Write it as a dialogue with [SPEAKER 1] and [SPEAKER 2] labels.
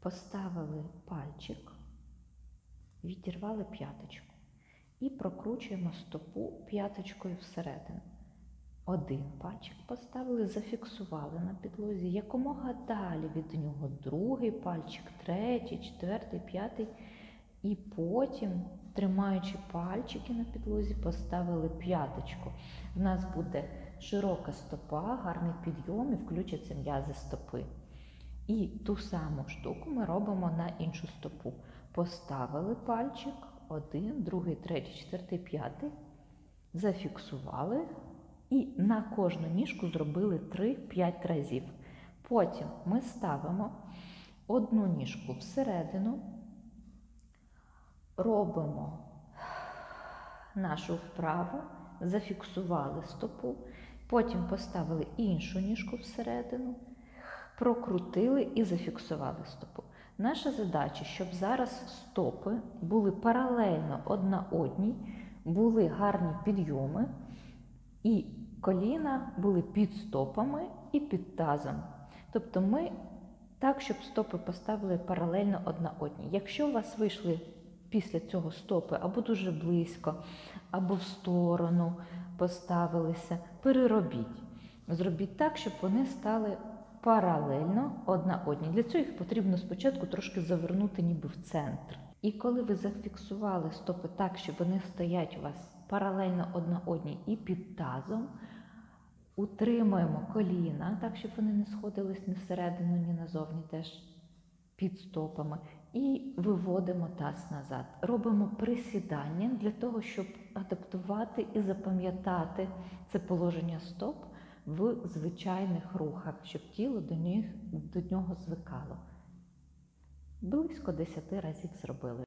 [SPEAKER 1] Поставили пальчик, відірвали п'яточку і прокручуємо стопу п'яточкою всередину. Один пальчик поставили, зафіксували на підлозі, якомога далі від нього другий пальчик, третій, четвертий, п'ятий. І потім, тримаючи пальчики на підлозі, поставили п'яточку. В нас буде широка стопа, гарний підйом і включаться м'язи стопи. І ту саму штуку ми робимо на іншу стопу. Поставили пальчик, один, другий, третій, четвертий, п'ятий, зафіксували. І на кожну ніжку зробили 3-5 разів. Потім ми ставимо одну ніжку всередину, робимо нашу вправу, зафіксували стопу, потім поставили іншу ніжку всередину, прокрутили і зафіксували стопу. Наша задача, щоб зараз стопи були паралельно одна одній, були гарні підйоми, і коліна були під стопами і під тазом. Тобто ми так, щоб стопи поставили паралельно одна одній. Якщо у вас вийшли після цього стопи або дуже близько, або в сторону поставилися, переробіть. Зробіть так, щоб вони стали паралельно одна одній. Для цього їх потрібно спочатку трошки завернути ніби в центр. І коли ви зафіксували стопи так, щоб вони стоять у вас паралельно одна одній і під тазом, утримуємо коліна, так, щоб вони не сходились ні всередину, ні назовні теж під стопами. І виводимо таз назад. Робимо присідання для того, щоб адаптувати і запам'ятати це положення стоп в звичайних рухах, щоб тіло до, них, до нього звикало. Близько 10 разів зробили.